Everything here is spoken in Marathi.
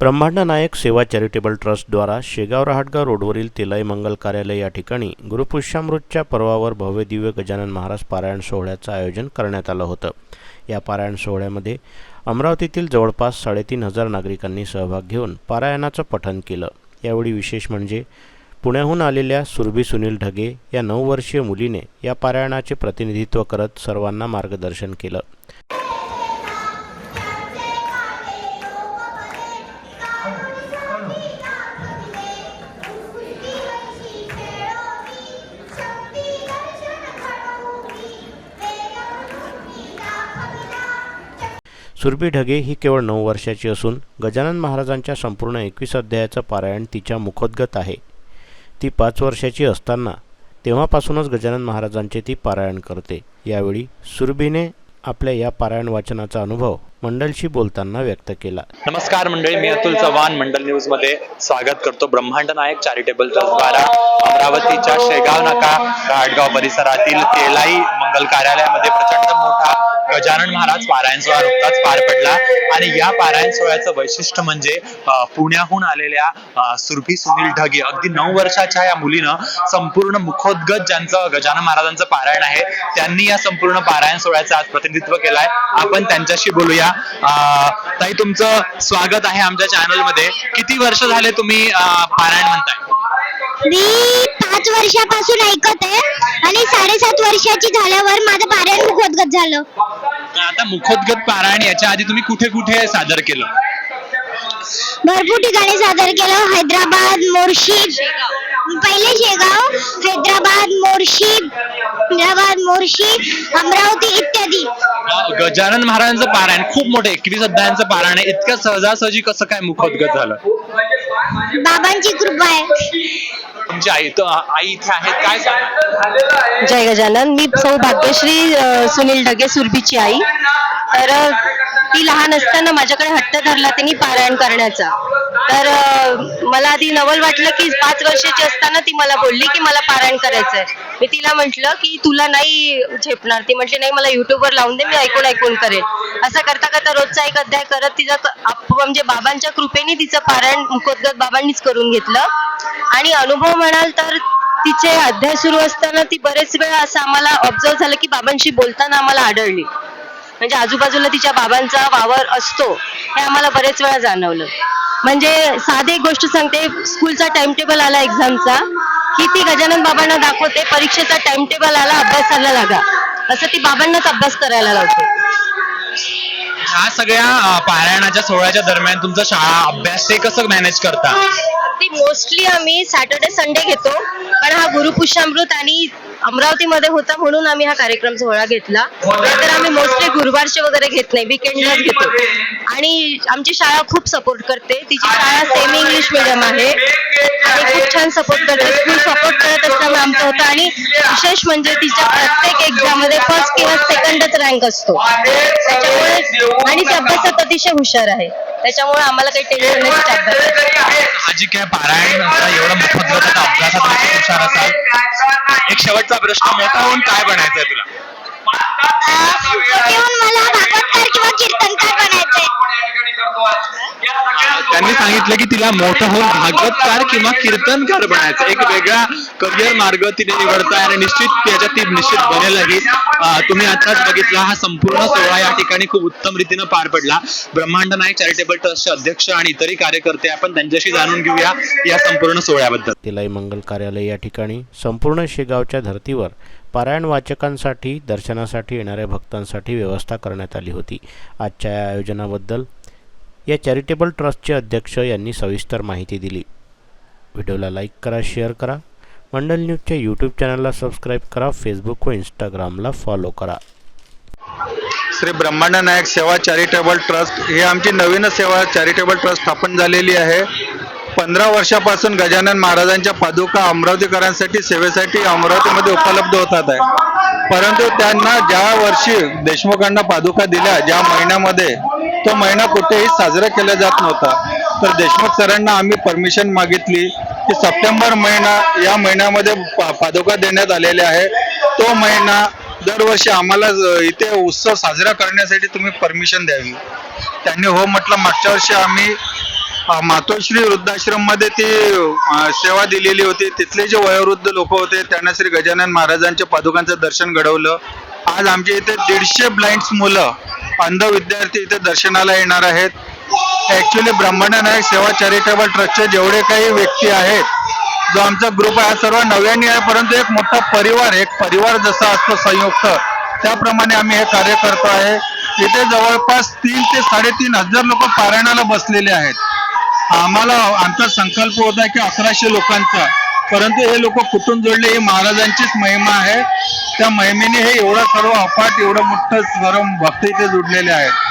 ब्रह्मांड नायक सेवा चॅरिटेबल ट्रस्टद्वारा शेगाव रहाटगाव रोडवरील तिलाई मंगल कार्यालय या ठिकाणी गुरुपुष्यामृतच्या पर्वावर भव्य दिव्य गजानन महाराज पारायण सोहळ्याचं आयोजन करण्यात आलं होतं. या पारायण सोहळ्यामध्ये अमरावतीतील जवळपास साडेतीन हजार नागरिकांनी सहभाग घेऊन पारायणाचं पठण केलं. यावेळी विशेष म्हणजे पुण्याहून आलेल्या सुरभी सुनील ढगे या नऊ वर्षीय मुलीने या पारायणाचे प्रतिनिधित्व करत सर्वांना मार्गदर्शन केलं. सुरभी ढगे ही केवळ नऊ वर्षाची असून गजानन महाराजांच्या संपूर्ण एकवीस अध्यायाचं पारायण तिच्या मुखोद्गत आहे. ती पाच वर्षाची असताना तेव्हापासूनच गजानन महाराजांचे ती पारायण करते. यावेळी सुरभीने आपल्या या पारायण वाचनाचा अनुभव मंडलशी बोलताना व्यक्त केला. नमस्कार मंडळी मी अतुल चव्हाण मंडल न्यूजमध्ये स्वागत करतो. ब्रह्मांड नायक चॅरिटेबल ट्रस्ट द्वारा अमरावतीच्या शेगाव नाका घाटगाव परिसरातील केलाई मंगल कार्यालयामध्ये प्रचंड मोठा गजानन महाराज पारायण सोहळा नुकताच पार पडला. आणि या पारायण सोहळ्याचं वैशिष्ट्य म्हणजे पुण्याहून आलेल्या सुरभी सुनील ढगे. अगदी नऊ वर्षाच्या या मुलीनं संपूर्ण मुखोद्गत ज्यांचं गजानन महाराजांचं पारायण आहे त्यांनी या संपूर्ण पारायण सोहळ्याचं आज प्रतिनिधित्व केलंय. आपण त्यांच्याशी बोलूया. ताई तुमचं स्वागत आहे आमच्या चॅनलमध्ये किती वर्ष झाले तुम्ही पारायण म्हणताय? मी पाच वर्षापासून ऐकत आहे आणि साडेसात वर्षाची झाल्यावर माझं पारायण मुखोद्गत झालं. आता मुखोद्गत पारायण याच्या आधी तुम्ही कुठे कुठे सादर केलं? भरपूर ठिकाणी सादर केलं. हैदराबाद मोर्शीद. पहिले शेगाव हैदराबाद मोर्शीद हैदराबाद मोर्शीद अमरावती इत्यादी. गजानन महाराजांचं पारायण खूप मोठं एकवीस अध्यायांचं पारायण आहे. इतक्या सहजासहजी कसं काय मुखोद्गत झालं? बाबांची कृपा आहे. तुमची आई तर आई इथे आहेत काय सांगा? जय गजानन. मी सौ भाग्यश्री अ, सुनील ढगे सुरभीची आई. तर अ, ती लहान असताना माझ्याकडे हट्ट धरला त्यांनी पारायण करण्याचा. तर मला आधी नवल वाटलं की पाच वर्षाची असताना ती मला बोलली की मला पारायण करायचंय. मी तिला म्हंटल की तुला नाही झेपणार. ती म्हटली नाही मला युट्यूबवर लावून दे मी ऐकून ऐकून करेल असं करता करता रोजचा एक अध्याय करत तिचा म्हणजे बाबांच्या कृपेने तिचं पारायण मुखोद्गत बाबांनीच करून घेतलं. आणि अनुभव म्हणाल तर तिचे अध्याय सुरू असताना ती बरेच वेळा असं आम्हाला ऑब्झर्व झालं की बाबांशी बोलताना आम्हाला आढळली. म्हणजे आजूबाजूला तिच्या बाबांचा वावर असतो हे आम्हाला बरेच वेळा जाणवलं. म्हणजे साधी एक गोष्ट सांगते स्कूलचा टाइम टेबल आला एक्झामचा की ती गजानन बाबांना दाखवते परीक्षेचा टाइम टेबल आला अभ्यासाला लागा. असं ती बाबांनाच अभ्यास करायला लावते. ह्या सगळ्या पारायणाच्या सोहळ्याच्या दरम्यान तुमचा शाळा अभ्यास ते कसं मॅनेज करता? अगदी मोस्टली आम्ही सॅटर्डे संडे घेतो पण हा गुरुपुष्यामृत आणि अमरावतीमध्ये होता म्हणून आम्ही हा कार्यक्रम सोहळा घेतला. तर आम्ही मोस्टली गुरुवारचे वगैरे घेत नाही विकेंडलाच घेतो. आणि आमची शाळा खूप सपोर्ट करते. तिची शाळा सेमी इंग्लिश मिडियम आहे. आणि खूप छान सपोर्ट करते. स्कूल सपोर्ट करत असल्यामुळे आमचं होतं. आणि विशेष म्हणजे तिच्या प्रत्येक एक्झाममध्ये फर्स्ट किंवा सेकंडच रँक असतो. त्याच्यामुळे आणि ती अभ्यासात अतिशय हुशार आहे. त्याच्यामुळे आम्हाला काही टेन्शन नाही. तिच्या काय पारायण एवढं मुखोद्गत अभ्यासात हुशार असाल. एक शेवटचा प्रश्न मोठा होऊन काय बनायचंय तुला? मला भागवतकार किंवा कीर्तनकार त्यांनी सांगितलं की तिला मोठं होऊन भागवतकार किंवा कीर्तनकार बनायचं. एक वेगळा करिअर मार्ग तिने निवडताय आणि निश्चित त्याच्यात ती निश्चित बनेलही. तुम्ही आताच बघितला हा संपूर्ण सोहळा या ठिकाणी खूप उत्तम रीतीनं पार पडला. ब्रह्मांड नाईक चॅरिटेबल ट्रस्टचे अध्यक्ष आणि इतरही कार्यकर्ते आपण त्यांच्याशी जाणून घेऊया या संपूर्ण सोहळ्याबद्दल. तिलाई मंगल कार्यालय या ठिकाणी संपूर्ण शेगावच्या धर्तीवर पारायण वाचकांसाठी दर्शनासाठी येणाऱ्या भक्तांसाठी व्यवस्था करण्यात आली होती. आजच्या या आयोजनाबद्दल या चॅरिटेबल ट्रस्टचे अध्यक्ष यांनी सविस्तर माहिती दिली. व्हिडिओला लाईक करा शेअर करा. मंडल न्यूजच्या यूट्यूब चॅनलला सबस्क्राईब करा फेसबुक व इंस्टाग्रामला फॉलो करा. श्री ब्रह्मांड नायक सेवा चॅरिटेबल ट्रस्ट ही आमची नवीन सेवा चॅरिटेबल ट्रस्ट स्थापन झालेली आहे. पंधरा वर्षापासून गजानन महाराजांच्या पादुका अमरावतीकरांसाठी सेवेसाठी अमरावतीमध्ये उपलब्ध होतात आहे. परंतु त्यांना ज्या वर्षी देशमुखांना पादुका दिल्या ज्या महिन्यामध्ये तो महिना कुठेही साजरा केला जात नव्हता. तर देशमुख सरांना आम्ही परमिशन मागितली की सप्टेंबर महिना या महिन्यामध्ये पादुका देण्यात आलेले आहे. तो महिना दरवर्षी आम्हाला इथे उत्सव साजरा करण्यासाठी तुम्ही परमिशन द्यावी. त्यांनी हो म्हटलं मागच्या वर्षी आम्ही मातोश्री वृद्धाश्रममध्ये ती सेवा दिलेली होती. तिथले जे वयोवृद्ध लोक होते त्यांना श्री गजानन महाराजांच्या पादुकांचं दर्शन घडवलं. आज आमच्या इथे दीडशे ब्लाइंड्स मुलं अंध विद्यार्थी इथे दर्शनाला येणार आहेत. ऍक्च्युली ब्रह्मांड सेवा चॅरिटेबल ट्रस्टचे जेवढे काही व्यक्ती आहेत जो आमचा ग्रुप आहे हा सर्व नव्याने आहे परंतु एक मोठा परिवार एक परिवार जसा असतो संयुक्त त्याप्रमाणे आम्ही हे कार्य करतो आहे. इथे जवळपास तीन ते साडेतीन हजार लोक पारायणाला बसलेले आहेत. आम्हाला आमचा संकल्प होता की अकराशे लोकांचा परंतु हे लोक कुठून जोडले ही महाराजांचीच महिमा आहे. त्या महिमेने हे एवढं सर्व अफाट एवढं मोठं स्वरम भक्त इथे जुडलेले आहेत.